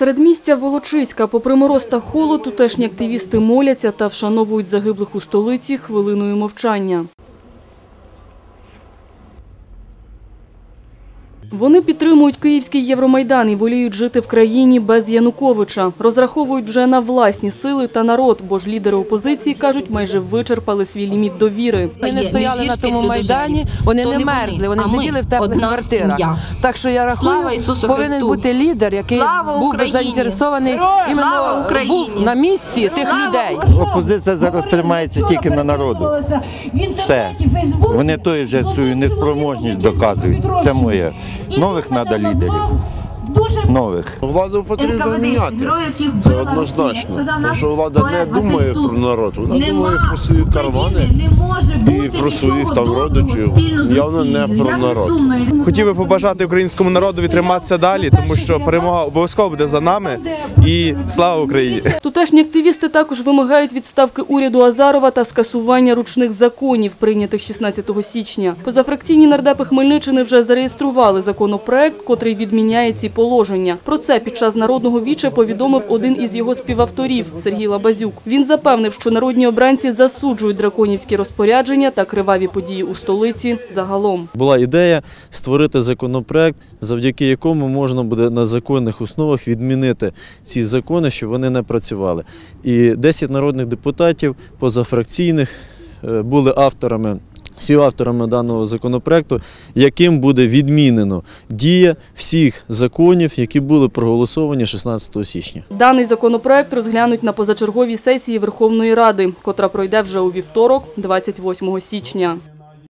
Середмістя Волочиська, попри мороз та холод, тутешні активісти моляться та вшановують загиблих у столиці хвилиною мовчання. Вони підтримують Київський Євромайдан і воліють жити в країні без Януковича. Розраховують вже на власні сили та народ, бо ж лідери опозиції кажуть, майже вичерпали свій ліміт довіри. Вони не стояли на тому майдані, вони не мерзли, вони сиділи в теплих квартирах. Так що я рахую, повинен бути лідер, який був би заінтересований іменно був на місці тих людей. Опозиція зараз тримається тільки на народу. Все. Вони той вже свою неспроможність доказують. Це моє. Нових треба лідерів. Нових. Владу потрібно міняти. Це однозначно. Тому що влада не думає про народ, вона думає про свої кармани і про своїх там родичів. Явно не про народ. Хотів би побажати українському народу триматися далі, тому що перемога обов'язково буде за нами. І слава Україні! Тутешні активісти також вимагають відставки уряду Азарова та скасування ручних законів, прийнятих 16 січня. Позафракційні нардепи Хмельниччини вже зареєстрували законопроект, котрий відміняє ці положення. Про це під час народного віче повідомив один із його співавторів Сергій Лабазюк. Він запевнив, що народні обранці засуджують драконівські розпорядження та криваві події у столиці загалом. Була ідея створити законопроект, завдяки якому можна буде на законних основах відмінити ці закони, щоб вони не працювали. І 10 народних депутатів позафракційних е, були авторами. Співавторами даного законопроекту, яким буде відмінено дія всіх законів, які були проголосовані 16 січня. Даний законопроект розглянуть на позачерговій сесії Верховної Ради, котра пройде вже у вівторок, 28 січня.